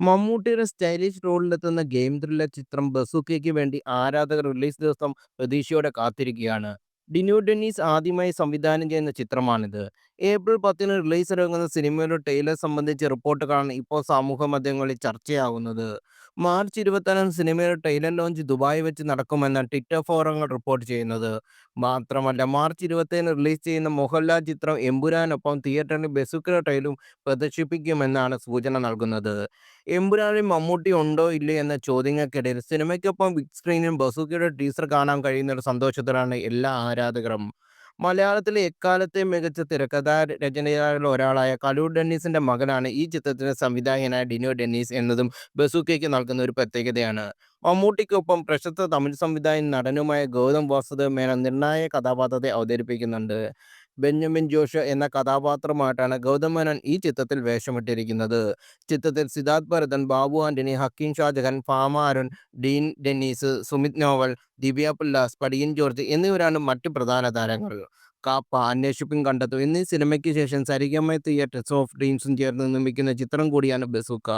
മമ്മൂട്ടിയുടെ stylish റോളിലെത്തുന്ന game thriller ചിത്രം ബസൂക്കയ്ക്ക് വേണ്ടി ആരാധകർ റിലീസ് ദിവസം പ്രതീക്ഷയോടെ കാത്തിരിക്കുകയാണ്. ഡിനു ഡെന്നീസ് ആദ്യമായി സംവിധാനം ചെയ്യുന്ന ചിത്രമാണിത്. ഏപ്രിൽ പത്തിന് റിലീസ് ഇറങ്ങുന്ന സിനിമയുടെ ട്രെയിലർ സംബന്ധിച്ച റിപ്പോർട്ടുകളാണ് ഇപ്പോൾ സമൂഹമാധ്യമങ്ങളിൽ ചർച്ചയാകുന്നത്. മാർച്ച് ഇരുപത്തിയാറിന് സിനിമയുടെ ട്രെയിലർ ലോഞ്ച് ദുബായ് വെച്ച് നടക്കുമെന്നാണ് ട്വിറ്റർ ഫോറങ്ങൾ റിപ്പോർട്ട് ചെയ്യുന്നത്. മാത്രമല്ല മാർച്ച് ഇരുപത്തേഴിന് റിലീസ് ചെയ്യുന്ന മോഹൻലാൽ ചിത്രം എമ്പുരാനൊപ്പം തിയേറ്ററിൽ ബസുക്കര ട്രെയിലും പ്രദർശിപ്പിക്കുമെന്നാണ് സൂചന നൽകുന്നത്. എമ്പുരാനിൽ മമ്മൂട്ടി ഉണ്ടോ ഇല്ലേ എന്ന ചോദ്യങ്ങൾക്കിടയിൽ സിനിമയ്ക്കൊപ്പം ബിഗ് സ്ക്രീനിൽ ബസുക്കയുടെ ടീസർ കാണാൻ കഴിയുന്ന ഒരു സന്തോഷത്തിലാണ് എല്ലാ ആരാധകരും. മലയാളത്തിലെ എക്കാലത്തെ മികച്ച തിരക്കഥാ തിരക്കഥാരചയിതാക്കളിൽ ഒരാളായ കലൂർ ഡെന്നീസിന്റെ മകനാണ് ഈ ചിത്രത്തിന്റെ സംവിധായകനായ ഡിനോ ഡെന്നീസ് എന്നതും ബസൂക്കയ്ക്ക് നൽകുന്ന ഒരു പ്രത്യേകതയാണ്. മമ്മൂട്ടിക്കൊപ്പം പ്രശസ്ത തമിഴ് സംവിധായകൻ നടനുമായ ഗൗതം വാസുദേവ് മേനോൻ നിർണായക കഥാപാത്രത്തെ അവതരിപ്പിക്കുന്നുണ്ട്. ബെന്യാമിൻ ജോഷ് എന്ന കഥാപാത്രമായിട്ടാണ് ഗൗതം മേനോൻ ഈ ചിത്രത്തിൽ വേഷമിട്ടിരിക്കുന്നത്. ചിത്രത്തിൽ സിദ്ധാർത്ഥ് ഭരതൻ, ബാബു ആന്റണി, ഹക്കീം ഷാജഹാൻ, ഫാമ അരുൺ, ഡീൻ ഡെന്നീസ്, സുമിത് നോവൽ, ദിവ്യ പുല്ലാസ് പടിയൻ ജോർജ് എന്നിവരാണ് മറ്റ് പ്രധാന താരങ്ങൾ. കാപ്പ, അന്വേഷിപ്പും കണ്ടെത്തും എന്നീ സിനിമയ്ക്ക് ശേഷം സരിഗമ തിയേറ്റേഴ്സ് ഓഫ് ഡ്രീംസും ചേർന്ന് നിർമ്മിക്കുന്ന ചിത്രം കൂടിയാണ് ബസൂക്ക.